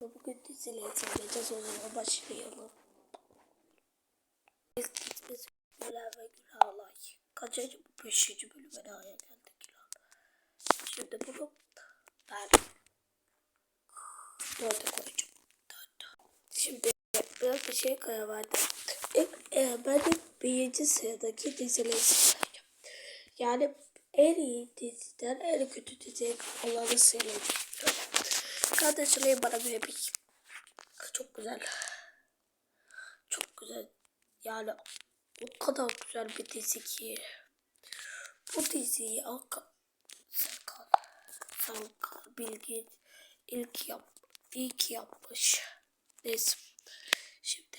Bugün diziyle söyleyeceğiz o zaman başlayalım. İlk dizimiz Güler ve Günahlar. Kaçıncı? Beşinci bölüme daha geldik. Şimdi bunu ben dörde koyacağım. Dörde. Şimdi biraz bir şey karar verdim. İlk, e, ben de birinci sıradaki dizileri söyleyeceğim. Yani en iyi diziden en kötü diziye olanı söyleyeceğim. Kardeşlerim bana bir çok güzel. Çok güzel. Yani o kadar güzel bir dizi ki. Bu diziyi Alka Serkan Serkan Bilgi ilk yap ilk yapmış. Neyse. Şimdi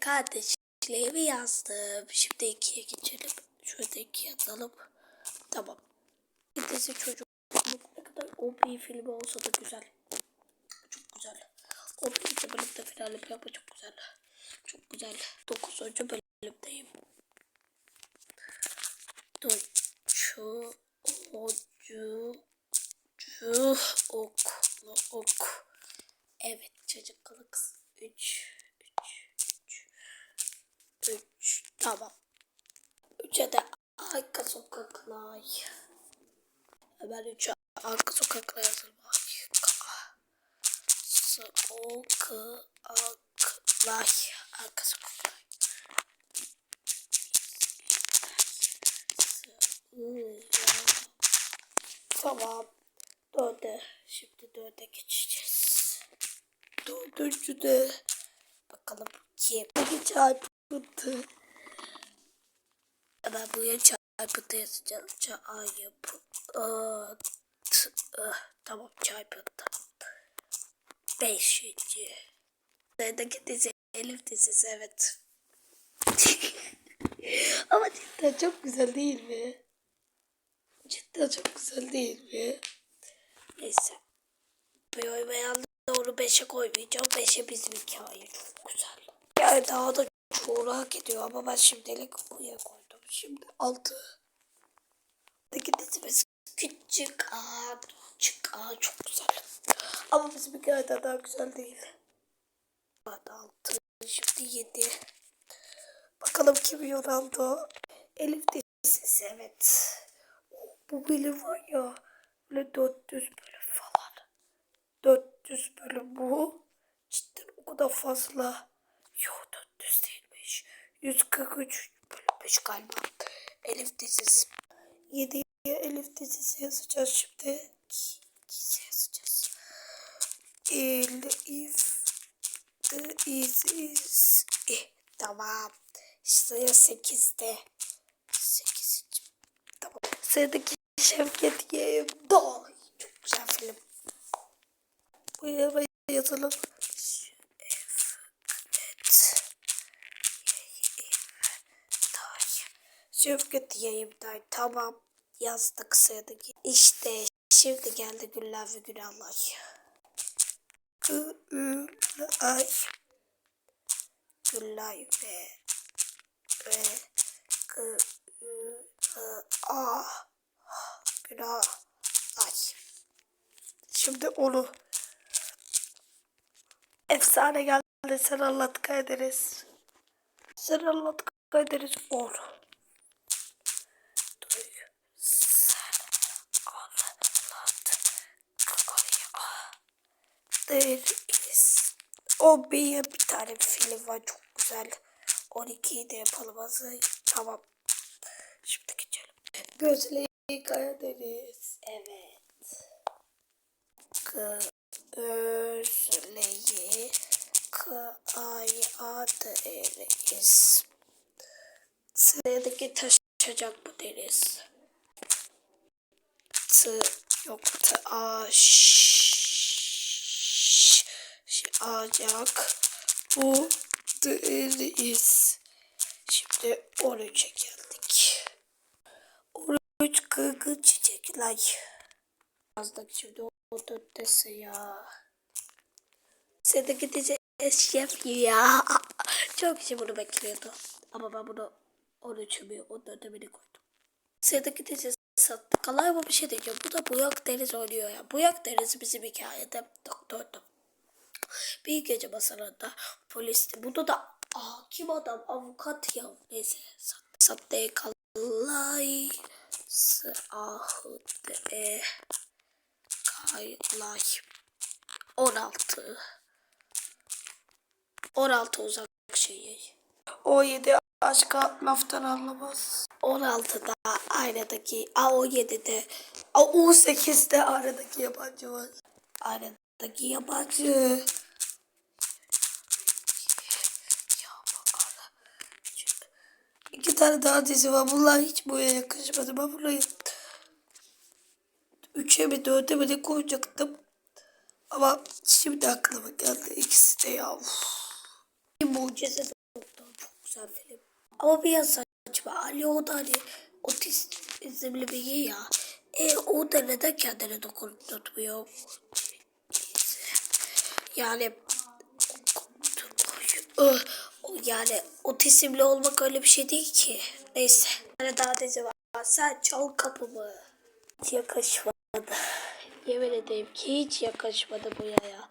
kardeşlerimi yazdım. Şimdi ikiye geçelim. Şurada iki yazalım. Tamam. Dizi çocuk ne kadar o bir film olsa da güzel. Çok güzel. O bir bölümde finali yapma çok güzel. Çok güzel. 9. bölümdeyim. Şu ocu cu oklu ok. Evet çocuk kılık 3 3 3 3 tamam. 3'e de arka sokaklar. Hemen 3'e arka sokaklar yazalım. Sokaklar. Arka sokaklar. Tamam. Dörde. Şimdi dörde geçeceğiz. Dördüncü de. Bakalım kim? Peki çarpıntı. Hemen buraya çarpıntı yazacağım. Çarpıntı. Tamam çarpıntı. Beşinci. Sıradaki dizi Elif dizisi evet. Ama cidden çok güzel değil mi? Cidden çok güzel değil mi? Neyse. Bir oy beğendim onu 5'e koymayacağım. 5'e bizim hikaye çok güzel. Yani daha da çoğunu hak ediyor ama ben şimdilik buraya koydum. Şimdi 6. Sıradaki dizimiz Küçük Ağa. Küçük Ağa çok güzel. Ama bizim hikayeden daha güzel değil. Hadi 6. Şimdi 7. Bakalım kim yoraldı. Elif dizisi evet. Bu bölüm var ya. Böyle 400 bölüm falan. 400 bölüm bu. Cidden o kadar fazla. Yok 400 değilmiş. 143 bölümmüş galiba. Elif dizisi. 7'ye Elif dizisi yazacağız şimdi. Dizi yazacağız. Elif is is eh, tamam. Sıraya 8'de. 8. Tamam. Sıradaki Şevket Yevday. Çok güzel film. Buraya yazalım. Şevket Yevday. Tamam. Yazdık sıradaki. İşte şimdi geldi Güller ve Günahlar. Güller. Güller ve ve günah. Şimdi onu efsane geldi sen anlat kayderiz. Sen anlat kayderiz onu. Duy sen anlat kayderiz. O bir bir tane film var çok güzel. 12'yi de yapalım hazır. Tamam. Şimdi geçelim. Gözleyi Karadeniz. Evet. Gözleyi Karadeniz. Sıradaki taşacak bu deniz. T yok t a ş acak bu deniz. Şimdi 13'e geldik. 13 kırgın çiçekler. Yazdık şimdi o dörttesi ya. Sıradaki dizi eşref ya. Çok kişi bunu bekliyordu. Ama ben bunu 13'e mi 14'e mi koydum. Sıradaki dizi sattık. Allah ama bir şey diyeceğim. Bu da Buyak Deniz oynuyor ya. Buyak Deniz bizim hikayede doktordu. Bir gece masalında polisti. Bunu da hakim adam avukat ya. Neyse. Satte kalay. Sahde kaylay. 16. 16 uzak şey. 17 aşka laftan anlamaz. 16'da aynadaki, a 17'de, a 18'de aradaki yabancı var. Aradaki yabancı. Tane daha dizi var. Bunlar hiç buraya yakışmadı. Ben burayı üçe mi dörde mi ne koyacaktım. Ama şimdi aklıma geldi. İkisi de ya. Mucize. Çok güzel film. Ama bir yan saçma. Ali o da hani otizmli biri ya. E o da neden kendine dokundurtmuyor? Yani Öh, o yani otizmli olmak öyle bir şey değil ki. Neyse. Tane daha dizi var. Sen çal kapımı. Hiç yakışmadı. Yemin ederim ki hiç yakışmadı bu ya.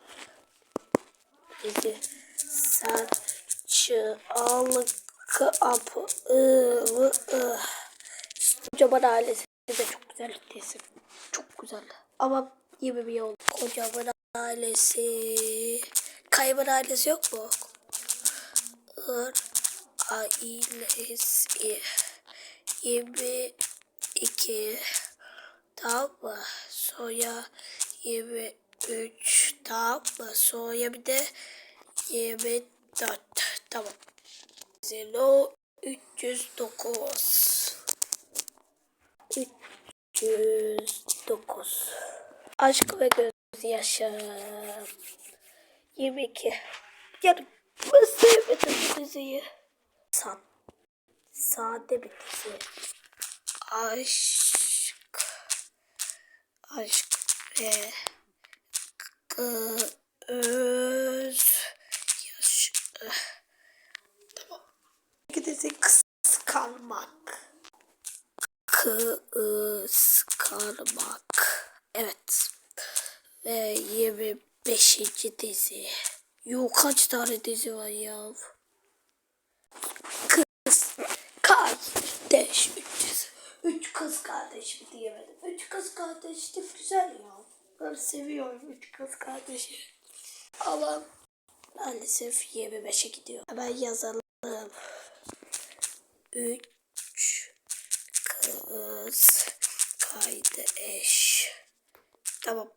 Dizi. Sen çal kapımı. Kocaman ailesi de çok güzel dizi. Çok güzel. Ama bir yol. Kocaman ailesi. Kaybın ailesi yok mu? Ir ailesi. 22 tamam mı? Soya 23 tamam mı? Soya bir de 24 tamam. Zero 309 309 Aşk ve gözyaşı 22 Yani ben sevmedim bu diziyi. Sa sade bir dizi. Aşk. Aşk ve göz yaşı. Tamam. Dizi kıskanmak. Kıskanmak. Evet. Ve 25. dizi. Yo kaç tane dizi var ya? Kız kardeş. Üç, üç kız kardeş mi diyemedim. Üç kız kardeş de güzel ya. Ben seviyorum üç kız kardeşi. Ama maalesef 25'e gidiyor. Hemen yazalım. Üç kız kardeş. Tamam.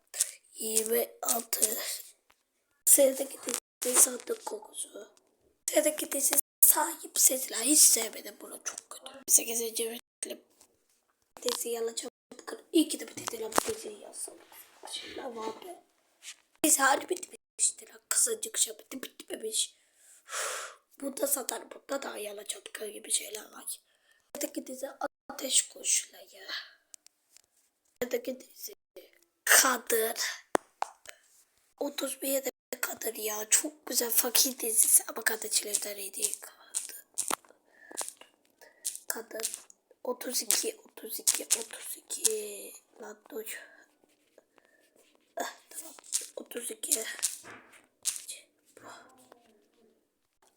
26 Sıradaki dizi sandık kokusu. Sıradaki dizi sahip sesler. Hiç sevmedim bunu çok kötü. 8. film. Dizi yalan çabuk kır. İyi ki de bir dizi lan bu diziyi yazsam. Ama abi. Dizi hali bitmiştir. Kısacık şey bitti bitmemiş. Burada satar. Burada da yalan çabuk gibi şeyler var. Sıradaki dizi ateş kuşları. Sıradaki dizi kadın. 31 de kadar ya. Çok güzel fakir dizisi ama kadınçilerden değil. Kadın. Kadın. 32, 32, 32. Lan dur. Ah, tamam. 32.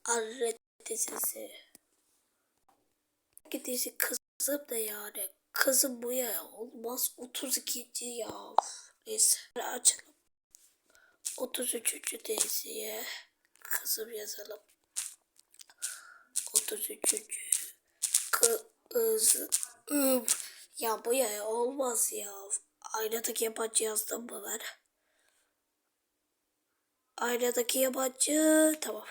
Arret dizisi. Dizi kızım da yani. Kızım bu ya. Olmaz. 32. ya. Neyse. Açalım. 33. diziye kızım yazalım. 33. Kızım. Ya bu ya olmaz ya. Aynadaki yabancı yazdım mı ben? Aynadaki yabancı. Tamam.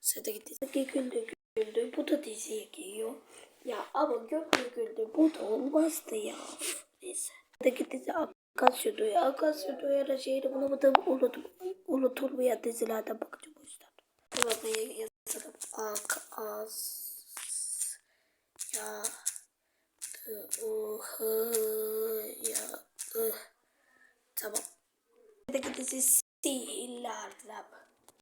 Sıradaki dizi güldü güldü. Bu da diziye giriyor. Ya ama güldü güldü. Bu da olmazdı ya. Neyse. Sıradaki dizi Akasya Duyu. Akasya Duyu'ya şeyini bulamadım. Unutum, unutulmayan dizilerden bakacağım o yüzden. Buraya yazalım. Akasya Duyu'ya Tamam. Buradaki dizi Sihirlerle.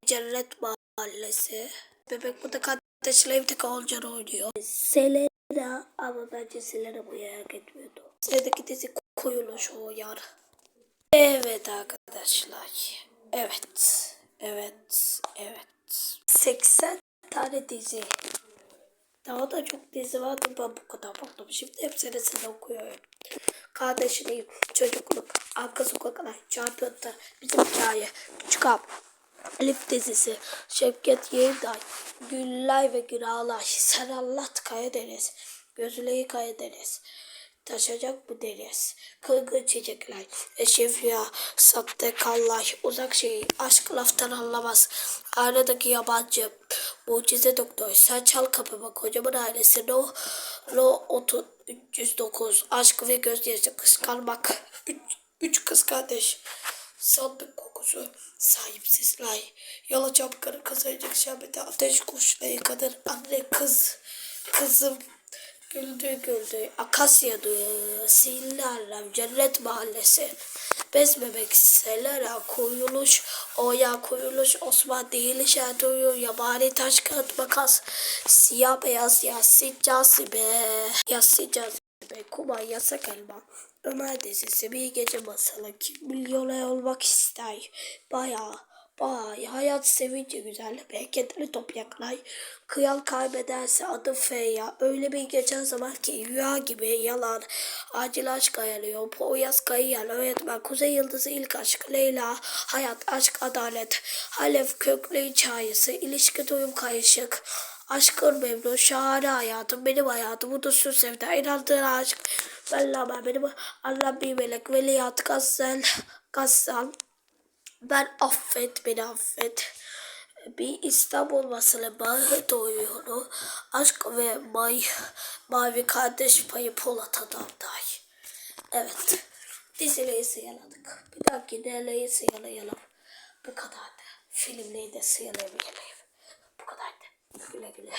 Cennet Mahallesi. Bebek bu da kardeşle bir tek Olcan oynuyor. Selena ama bence Selena bu yere gitmiyordu. Sıradaki dizi Koyuluş o yar. Evet arkadaşlar. Evet. Evet, evet. 80 tane dizi. Daha da çok dizi vardı ben bu kadar baktım. Şimdi hepsini size okuyorum. Kardeşliğim, çocukluk, arka sokaklar, çarpıntı, bizim hikaye, çıkap, Elif dizisi, Şevket Yeğday, Güllay ve Günahlar, Sen Anlat Karadeniz, Gözüleyi Karadeniz, Taşacak bu deniz, Kırgın çiçekler, Eşref Rüya, Sahte Kallar, Uzak şehir, Aşk laftan anlamaz, Aradaki yabancı, Mucize Doktor, Sen Çal Kapımı, Kocaman ailesi, No, No 30, 309, Aşk ve Gözyaşı, Kıskanmak, Üç, üç Kız Kardeş, Sandık kokusu, sahipsizler, yola çapkını kızaracak şerbeti, ateş kuşlayı kadar anne kız, kızım, güldü güldü, akasya duyu, sillerlem, cennet mahallesi, bezmemek, selera, koyuluş, oya koyuluş, Osman değil işaret uyu, yabani taş kağıt makas, siyah beyaz yassi cazibe, yassi cazibe, kuma yasak elma. Ömer dizisi bir gece masalı. Kim milyoner olmak ister. Bayağı Vay hayat sevince güzel bereketli topraklar. Kıyal kaybederse adı Feya. Öyle bir geçen zaman ki rüya gibi yalan. Acil aşk ayarıyor. Poyaz kayıyan öğretmen. Kuzey Yıldızı ilk aşk. Leyla. Hayat, aşk, adalet. Halef köklü hikayesi. ilişki duyum kayışık. Aşkın memnun, şahane hayatım, benim hayatım, mutsuz sevda, inandığın aşk. Ben benim Allah bir melek, veliyat, gazel, gazel. Ben affet, beni affet. Bir İstanbul masalı bağı doyuyorum. Aşk ve may, mavi kardeş payı Polat Adam'day. Evet. Dizileri sıyaladık. Bir dahaki nereyi sıyalayalım. Bu kadardı. Filmleri de sıyalamayalım. Bu kadardı. Güle güle.